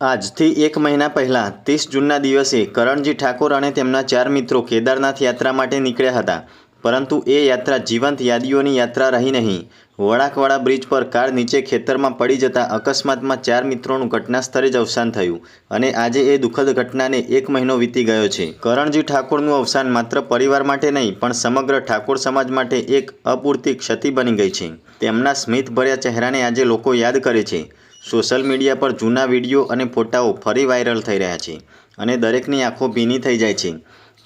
આજથી એક મહિના પહેલાં, ત્રીસ જૂનના દિવસે, કરણજી ઠાકોર અને તેમના ચાર મિત્રો કેદારનાથ યાત્રા માટે નીકળ્યા હતા. પરંતુ એ યાત્રા જીવંત યાદીઓની યાત્રા રહી નહીં. વળાકવાળા બ્રિજ પર કાર નીચે ખેતરમાં પડી જતા અકસ્માતમાં ચાર મિત્રોનું ઘટના સ્થળે જ અવસાન થયું અને આજે એ દુઃખદ ઘટનાને એક મહિનો વીતી ગયો છે. કરણજી ઠાકોરનું અવસાન માત્ર પરિવાર માટે નહીં, પણ સમગ્ર ઠાકોર સમાજ માટે એક અપૂરતી ક્ષતિ બની ગઈ છે. તેમના સ્મિતભર્યા ચહેરાને આજે લોકો યાદ કરે છે. સોશિયલ મીડિયા પર જૂના વીડિયો અને ફોટાઓ ફરી વાયરલ થઈ રહ્યા છે અને દરેકની આંખો ભીની થઈ જાય છે.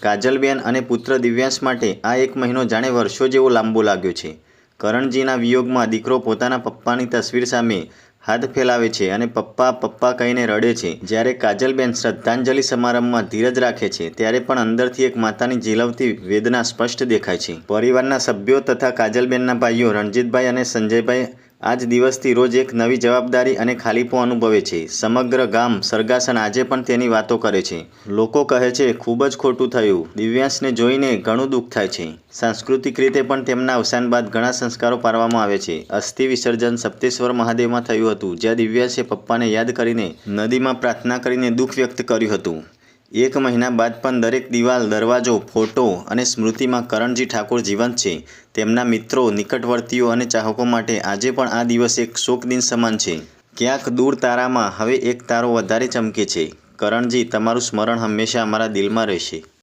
કાજલબેન અને પુત્ર દિવ્યાંશ માટે આ એક મહિનો જાણે વર્ષો જેવો લાંબો લાગ્યો છે. કરણજીના વિયોગમાં દીકરો પોતાના પપ્પાની તસવીર સામે હાથ ફેલાવે છે અને પપ્પા પપ્પા કહીને રડે છે. જ્યારે કાજલબેન શ્રદ્ધાંજલિ સમારંભમાં ધીરજ રાખે છે, ત્યારે પણ અંદરથી એક માતાની ઝીલવતી વેદના સ્પષ્ટ દેખાય છે. પરિવારના સભ્યો તથા કાજલબેનના ભાઈઓ રણજીતભાઈ અને સંજયભાઈ આજ દિવસથી રોજ એક નવી જવાબદારી અને ખાલીપો અનુભવે છે. સમગ્ર ગામ સરગાસણ આજે પણ તેની વાતો કરે છે. લોકો કહે છે, ખૂબ જ ખોટું થયું. દિવ્યાંશને જોઈને ઘણું દુઃખ થાય છે. સાંસ્કૃતિક રીતે પણ તેમના અવસાન બાદ ઘણા સંસ્કારો પાડવામાં આવે છે. અસ્થિ વિસર્જન સપ્તેશ્વર મહાદેવમાં થયું હતું, જ્યાં દિવ્યાંશે પપ્પાને યાદ કરીને નદીમાં પ્રાર્થના કરીને દુઃખ વ્યક્ત કર્યું હતું. એક મહિના બાદ પણ દરેક દિવાલ, દરવાજો, ફોટો અને સ્મૃતિમાં કરણજી ઠાકોર જીવંત છે. તેમના મિત્રો, નિકટવર્તીઓ અને ચાહકો માટે આજે પણ આ દિવસ એક શોક દિન સમાન છે. ક્યાંક દૂર તારામાં હવે એક તારો વધારે ચમકે છે. કરણજી, તમારું સ્મરણ હંમેશા અમારા દિલમાં રહેશે.